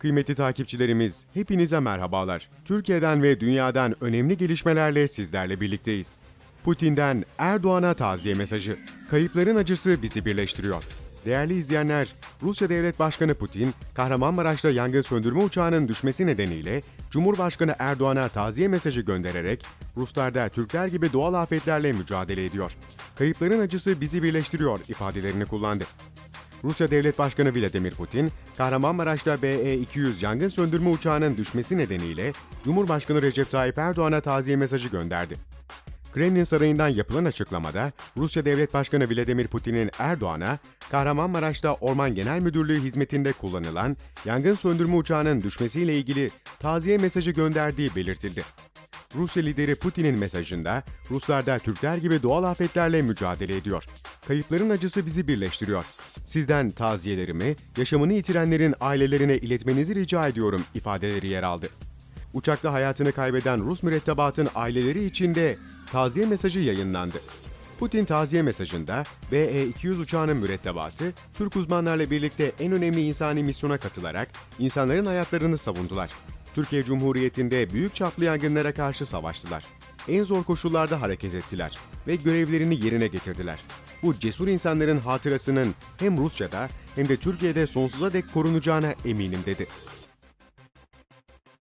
Kıymetli takipçilerimiz, hepinize merhabalar. Türkiye'den ve dünyadan önemli gelişmelerle sizlerle birlikteyiz. Putin'den Erdoğan'a taziye mesajı. Kayıpların acısı bizi birleştiriyor. Değerli izleyenler, Rusya Devlet Başkanı Putin, Kahramanmaraş'ta yangın söndürme uçağının düşmesi nedeniyle Cumhurbaşkanı Erdoğan'a taziye mesajı göndererek Ruslar da Türkler gibi doğal afetlerle mücadele ediyor. Kayıpların acısı bizi birleştiriyor ifadelerini kullandı. Rusya Devlet Başkanı Vladimir Putin, Kahramanmaraş'ta BE-200 yangın söndürme uçağının düşmesi nedeniyle Cumhurbaşkanı Recep Tayyip Erdoğan'a taziye mesajı gönderdi. Kremlin Sarayı'ndan yapılan açıklamada, Rusya Devlet Başkanı Vladimir Putin'in Erdoğan'a, Kahramanmaraş'ta Orman Genel Müdürlüğü hizmetinde kullanılan yangın söndürme uçağının düşmesiyle ilgili taziye mesajı gönderdiği belirtildi. Rusya lideri Putin'in mesajında Ruslar da Türkler gibi doğal afetlerle mücadele ediyor. Kayıpların acısı bizi birleştiriyor. Sizden taziyelerimi, yaşamını yitirenlerin ailelerine iletmenizi rica ediyorum ifadeleri yer aldı. Uçakta hayatını kaybeden Rus mürettebatın aileleri için de taziye mesajı yayınlandı. Putin taziye mesajında BE-200 uçağının mürettebatı, Türk uzmanlarla birlikte en önemli insani misyona katılarak insanların hayatlarını savundular. Türkiye Cumhuriyeti'nde büyük çaplı yangınlara karşı savaştılar. En zor koşullarda hareket ettiler ve görevlerini yerine getirdiler. Bu cesur insanların hatırasının hem Rusya'da hem de Türkiye'de sonsuza dek korunacağına eminim dedi.